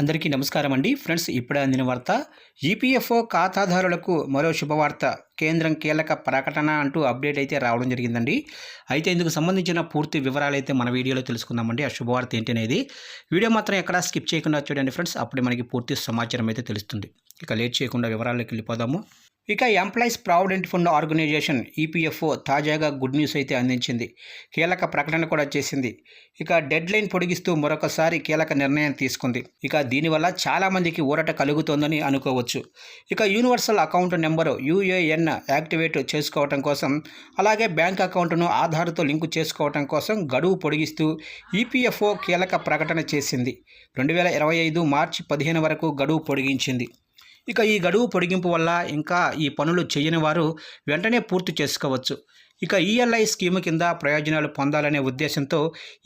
అందరికీ నమస్కారం అండి. ఫ్రెండ్స్ ఇప్పుడే అందిన వార్త ఈపీఎఫ్ఓ ఖాతాదారులకు మరో శుభవార్త. కేంద్రం కీలక ప్రకటన అంటూ అప్డేట్ అయితే రావడం జరిగిందండి. అయితే ఇందుకు సంబంధించిన పూర్తి వివరాలు అయితే మన వీడియోలో తెలుసుకుందామండి. ఆ శుభవార్త ఏంటనేది అనేది వీడియో మాత్రం ఎక్కడా స్కిప్ చేయకుండా చూడండి ఫ్రెండ్స్. అప్పుడే మనకి పూర్తి సమాచారం అయితే తెలుస్తుంది. ఇక లేట్ చేయకుండా వివరాల్లోకి వెళ్ళిపోదాము. ఇక employees provident fund organisation EPFO తాజాగా గుడ్ న్యూస్ అయితే అందించింది. కీలక ప్రకటన కూడా చేసింది. ఇక డెడ్ లైన్ పొడిగిస్తూ మరొకసారి కీలక నిర్ణయం తీసుకుంది. ఇక దీనివల్ల చాలామందికి ఊరట కలుగుతోందని అనుకోవచ్చు. ఇక universal account number UAN activate చేసుకోవటం కోసం అలాగే బ్యాంక్ అకౌంట్ను ఆధార్తో లింకు చేసుకోవటం కోసం గడువు పొడిగిస్తూ ఈపీఎఫ్ఓ కీలక ప్రకటన చేసింది. రెండు వేల ఇరవై ఐదు మార్చి పదిహేను వరకు గడువు పొడిగించింది. ఇక ఈ గడువు పొడిగింపు వల్ల ఇంకా ఈ పనులు చేయని వారు వెంటనే పూర్తి చేసుకోవచ్చు. ఇక ఈఎల్ఐ స్కీము కింద ప్రయోజనాలు పొందాలనే ఉద్దేశంతో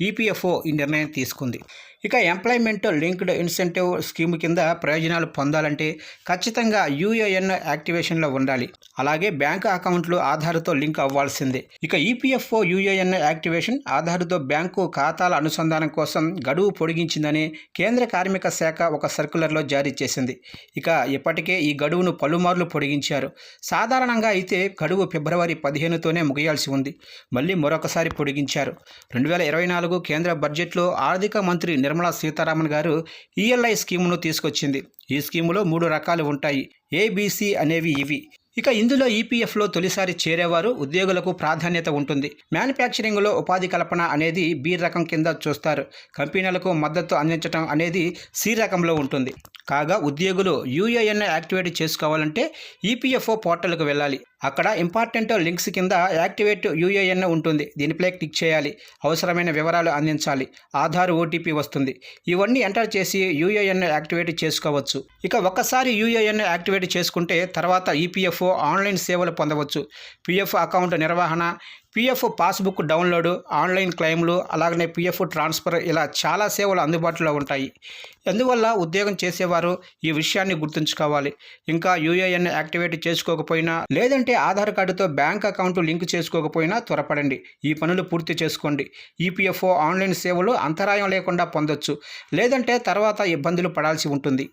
ఈపీఎఫ్ఓ ఈ నిర్ణయం తీసుకుంది. ఇక ఎంప్లాయ్మెంట్ లింక్డ్ ఇన్సెంటివ్ స్కీమ్ కింద ప్రయోజనాలు పొందాలంటే ఖచ్చితంగా యూఏఎన్ యాక్టివేషన్లో ఉండాలి. అలాగే బ్యాంక్ అకౌంట్లు ఆధార్తో లింక్ అవ్వాల్సిందే. ఇక ఈపీఎఫ్ఓ యూఏఎన్ యాక్టివేషన్ ఆధార్తో బ్యాంకు ఖాతాల అనుసంధానం కోసం గడువు పొడిగించిందని కేంద్ర కార్మిక శాఖ ఒక సర్కులర్లో జారీ చేసింది. ఇక ఇప్పటికే ఈ గడువును పలుమార్లు పొడిగించారు. సాధారణంగా అయితే గడువు ఫిబ్రవరి పదిహేనుతోనే ముగియాల్సి ఉంది. మళ్ళీ మరొకసారి పొడిగించారు. రెండు వేల ఇరవై నాలుగు కేంద్ర బడ్జెట్లో ఆర్థిక మంత్రి నిర్మలా సీతారామన్ గారు ఈఎల్ఐ స్కీమును తీసుకొచ్చింది. ఈ స్కీములో మూడు రకాలు ఉంటాయి. ఏబీసీ అనేవి ఇవి. ఇక ఇందులో ఈపీఎఫ్లో తొలిసారి చేరేవారు ఉద్యోగులకు ప్రాధాన్యత ఉంటుంది. మ్యానుఫ్యాక్చరింగ్లో ఉపాధి కల్పన అనేది బి రకం కింద చూస్తారు. కంపెనీలకు మద్దతు అందించడం అనేది సి రకంలో ఉంటుంది. కాగా ఉద్యోగులు యూఏఎన్ యాక్టివేట్ చేసుకోవాలంటే ఈపీఎఫ్ఓ పోర్టల్కు వెళ్ళాలి. అక్కడ ఇంపార్టెంట్ లింక్స్ కింద యాక్టివేట్ యూఏఎన్ ఉంటుంది. దీనిపై క్లిక్ చేయాలి. అవసరమైన వివరాలు అందించాలి. ఆధార్ ఓటీపీ వస్తుంది. ఇవన్నీ ఎంటర్ చేసి యూఏఎన్ యాక్టివేట్ చేసుకోవచ్చు. ఇక ఒక్కసారి యూఏఎన్ యాక్టివేట్ చేసుకుంటే తర్వాత ఈపీఎఫ్ఓ ఆన్లైన్ సేవలు పొందవచ్చు. పిఎఫ్ అకౌంట్ నిర్వహణ పిఎఫ్ పాస్బుక్ డౌన్లోడ్ ఆన్లైన్ క్లెయిమ్లు అలాగనే పిఎఫ్ ట్రాన్స్ఫర్ ఇలా చాలా సేవలు అందుబాటులో ఉంటాయి. అందువల్ల ఉద్యోగం చేసేవారు ఈ విషయాన్ని గుర్తుంచుకోవాలి. ఇంకా యూఏఎన్ యాక్టివేట్ చేసుకోకపోయినా లేదంటే లేదంటే ఆధార్ కార్డుతో బ్యాంక్ అకౌంట్ లింక్ చేసుకోకపోయినా త్వరపడండి. ఈ పనులు పూర్తి చేసుకోండి. ఈపీఎఫ్ఓ ఆన్లైన్ సేవలు అంతరాయం లేకుండా పొందొచ్చు. లేదంటే తర్వాత ఇబ్బందులు పడాల్సి ఉంటుంది.